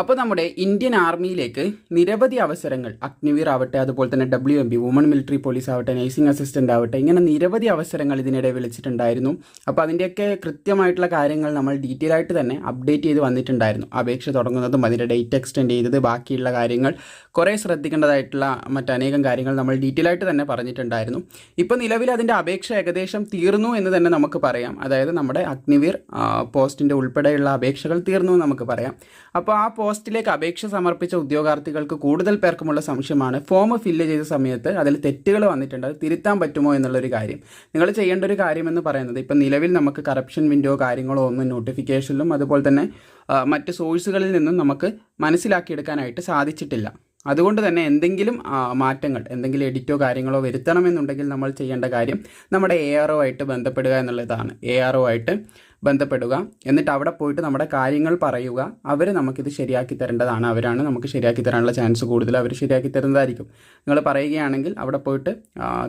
അപ്പോൾ നമ്മുടെ ഇന്ത്യൻ ആർമിയിലേക്ക് നിരവധി അവസരങ്ങൾ. അഗ്നിവീർ ആവട്ടെ അതുപോലെ തന്നെ W M B woman military police ആവട്ടെ നഴ്സിംഗ് അസിസ്റ്റന്റ് ആവട്ടെ ഇങ്ങനെ നിരവധി അവസരങ്ങൾ ഇതിനിടെ വിളിച്ചിട്ടുണ്ടായിരുന്നു. അപ്പോൾ അതിന്റെയൊക്കെ കൃത്യമായിട്ടുള്ള കാര്യങ്ങൾ നമ്മൾ ഡീറ്റെയിൽ ആയിട്ട് തന്നെ അപ്ഡേറ്റ് ചെയ്ത് വന്നിട്ടുണ്ടായിരുന്നു. അപേക്ഷ തുടങ്ങുന്നതും അതിന്റെ ഡേറ്റ് എക്സ്റ്റെൻഡ് ചെയ്തത് ബാക്കിയുള്ള കാര്യങ്ങൾ കുറേ ശ്രദ്ധിക്കേണ്ടതായിട്ടുള്ള മറ്റനേകം കാര്യങ്ങൾ നമ്മൾ ഡീറ്റെയിൽ ആയിട്ട് തന്നെ പറഞ്ഞിട്ടുണ്ടായിരുന്നു. ഇപ്പോൾ നിലവിൽ അതിന്റെ അപേക്ഷ ഏകദേശം തീർന്നു എന്ന് തന്നെ നമുക്ക് പറയാം. അതായത് നമ്മുടെ അഗ്നിവീർ പോസ്റ്റിന്റെ ഉൾപ്പെടെയുള്ള അപേക്ഷകൾ തീർന്നു എന്ന് നമുക്ക് പറയാം. അപ്പോൾ ആ പോസ്റ്റിലേക്ക് അപേക്ഷ സമർപ്പിച്ച ഉദ്യോഗാർത്ഥികൾക്ക് കൂടുതൽ പേർക്കുമുള്ള സംശയമാണ്. ഫോം ഫില്ല് ചെയ്ത സമയത്ത് അതിൽ തെറ്റുകൾ വന്നിട്ടുണ്ട്. അത് തിരുത്താൻ പറ്റുമോ എന്നുള്ളൊരു കാര്യം. നിങ്ങൾ ചെയ്യേണ്ട ഒരു കാര്യമെന്ന് പറയുന്നത് ഇപ്പം നിലവിൽ നമുക്ക് കറപ്ഷൻ വിൻഡോ കാര്യങ്ങളോ ഒന്നും നോട്ടിഫിക്കേഷനിലും അതുപോലെ തന്നെ മറ്റ് സോഴ്സുകളിൽ നിന്നും നമുക്ക് മനസ്സിലാക്കിയെടുക്കാനായിട്ട് സാധിച്ചിട്ടില്ല. അതുകൊണ്ട് തന്നെ എന്തെങ്കിലും മാറ്റങ്ങൾ എന്തെങ്കിലും എഡിറ്റോ കാര്യങ്ങളോ വരുത്തണമെന്നുണ്ടെങ്കിൽ നമ്മൾ ചെയ്യേണ്ട കാര്യം നമ്മുടെ എ ആർ ആയിട്ട് ബന്ധപ്പെടുക എന്നുള്ളതാണ്. എ ആർ ആയിട്ട് ബന്ധപ്പെടുക. എന്നിട്ട് അവിടെ പോയിട്ട് നമ്മുടെ കാര്യങ്ങൾ പറയുക. അവർ നമുക്കിത് ശരിയാക്കി തരേണ്ടതാണ്. അവരാണ് നമുക്ക് ശരിയാക്കി തരാനുള്ള ചാൻസ് കൂടുതൽ. അവർ ശരിയാക്കി തരുന്നതായിരിക്കും. നിങ്ങൾ പറയുകയാണെങ്കിൽ അവിടെ പോയിട്ട്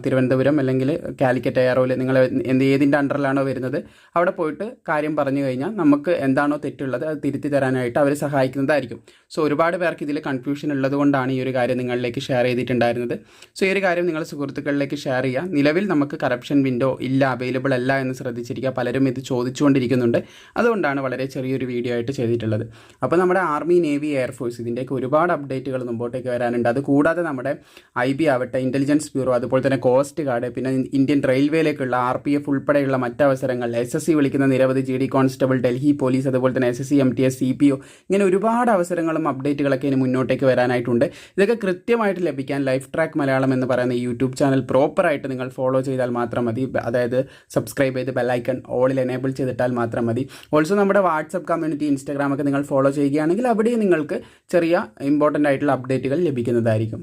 തിരുവനന്തപുരം അല്ലെങ്കിൽ കാലിക്കറ്റ് എയറോയിൽ നിങ്ങൾ എന്ത് ഏതിന്റെ അണ്ടറിലാണോ വരുന്നത് അവിടെ പോയിട്ട് കാര്യം പറഞ്ഞു കഴിഞ്ഞാൽ നമുക്ക് എന്താണോ തെറ്റുള്ളത് അത് തിരുത്തി തരാനായിട്ട് അവർ സഹായിക്കുന്നതായിരിക്കും. സോ ഒരുപാട് പേർക്ക് ഇതിൽ കൺഫ്യൂഷൻ ഉള്ളത് കൊണ്ടാണ് ഈ ഒരു കാര്യം നിങ്ങളിലേക്ക് ഷെയർ ചെയ്തിട്ടുണ്ടായിരുന്നത്. സോ ഈ ഒരു കാര്യം നിങ്ങൾ സുഹൃത്തുക്കളിലേക്ക് ഷെയർ ചെയ്യുക. നിലവിൽ നമുക്ക് കറപ്ഷൻ വിൻഡോ ഇല്ല അവൈലബിൾ അല്ല എന്ന് ശ്രദ്ധിച്ചിരിക്കുക. പലരും ഇത് ചോദിച്ചുകൊണ്ടിരിക്കും. ഇരിക്കുന്നുണ്ട് അതുകൊണ്ടാണ് വളരെ ചെറിയൊരു വീഡിയോ ആയിട്ട് ചെയ്തിട്ടുള്ളത്. അപ്പോൾ നമ്മുടെ ആർമി നേവി എയർഫോഴ്സ് ഇതിന്റെയൊക്കെ ഒരുപാട് അപ്ഡേറ്റുകൾ മുമ്പോട്ടേക്ക് വരാനുണ്ട്. അതുകൂടാതെ നമ്മുടെ ഐ ബി ആവട്ടെ ഇന്റലിജൻസ് ബ്യൂറോ അതുപോലെ തന്നെ കോസ്റ്റ് ഗാർഡ് പിന്നെ ഇന്ത്യൻ റെയിൽവേയിലേക്കുള്ള ആർ പി എഫ് ഉൾപ്പെടെയുള്ള മറ്റവസരങ്ങൾ എസ് എസ് സി വിളിക്കുന്ന നിരവധി G D constable Delhi police അതുപോലെ തന്നെ S S C M T S C P O ഇങ്ങനെ ഒരുപാട് അവസരങ്ങളും അപ്ഡേറ്റുകളൊക്കെ ഇനി മുന്നോട്ടേക്ക് വരാനായിട്ടുണ്ട്. ഇതൊക്കെ കൃത്യമായിട്ട് ലഭിക്കാൻ ലൈഫ് ട്രാക്ക് മലയാളം എന്ന് പറയുന്ന യൂട്യൂബ് ചാനൽ പ്രോപ്പറായിട്ട് നിങ്ങൾ ഫോളോ ചെയ്താൽ മാത്രം മതി. അതായത് സബ്സ്ക്രൈബ് ചെയ്ത് ബെല്ലൈക്കൺ ഓളിൽ എനേബിൾ ചെയ്തിട്ടാൽ മാത്രം മതി. ഓൾസോ നമ്മുടെ വാട്സപ്പ് കമ്മ്യൂണിറ്റി ഇൻസ്റ്റാഗ്രാമൊക്കെ നിങ്ങൾ ഫോളോ ചെയ്യുകയാണെങ്കിൽ അവിടെയും നിങ്ങൾക്ക് ചെറിയ ഇമ്പോർട്ടന്റ് ആയിട്ടുള്ള അപ്ഡേറ്റുകൾ ലഭിക്കുന്നതായിരിക്കും.